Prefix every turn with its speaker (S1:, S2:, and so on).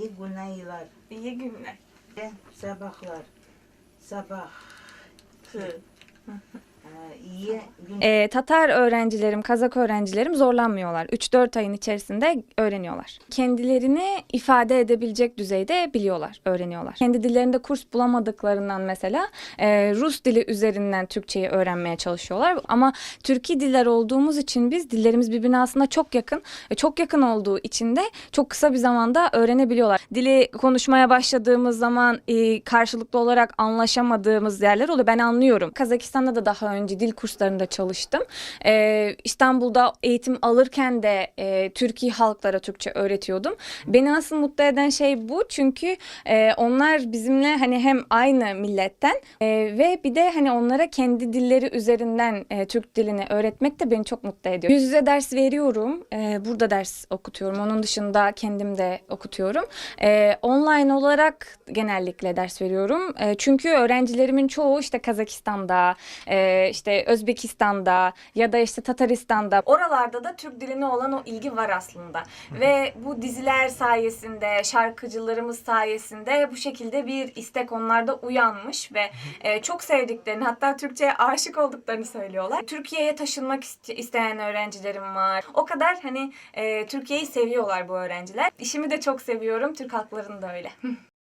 S1: İyi günler.
S2: İyi günler.
S1: Sabahlar. Sabah. Hı.
S3: Ee, Tatar öğrencilerim, Kazak öğrencilerim zorlanmıyorlar. 3-4 ayın içerisinde öğreniyorlar. Kendilerini ifade edebilecek düzeyde biliyorlar, öğreniyorlar. Kendi dillerinde kurs bulamadıklarından mesela e, Rus dili üzerinden Türkçeyi öğrenmeye çalışıyorlar. Ama Türkiye diller olduğumuz için biz dillerimiz birbirine aslında çok yakın. E, çok yakın olduğu için de çok kısa bir zamanda öğrenebiliyorlar. Dili konuşmaya başladığımız zaman e, karşılıklı olarak anlaşamadığımız yerler oluyor. Ben anlıyorum. Kazakistan'da da daha önce dil kurslarında çalıştım. E, İstanbul'da eğitim alırken de e, Türkiye halklara Türkçe öğretiyordum. Beni asıl mutlu eden şey bu çünkü e, onlar bizimle hani hem aynı milletten e, ve bir de hani onlara kendi dilleri üzerinden e, Türk dilini öğretmek de beni çok mutlu ediyor. Yüz yüze ders veriyorum. E, burada ders okutuyorum. Onun dışında kendim de okutuyorum. E, online olarak genellikle ders veriyorum. E, çünkü öğrencilerimin çoğu işte Kazakistan'da, e, Özbekistan'da ya da işte Tataristan'da. Oralarda da Türk diline olan o ilgi var aslında. Ve bu diziler sayesinde, şarkıcılarımız sayesinde bu şekilde bir istek onlarda uyanmış ve e, çok sevdiklerini hatta Türkçe'ye aşık olduklarını söylüyorlar. Türkiye'ye taşınmak iste- isteyen öğrencilerim var. O kadar hani e, Türkiye'yi seviyorlar bu öğrenciler. İşimi de çok seviyorum. Türk halklarını da öyle.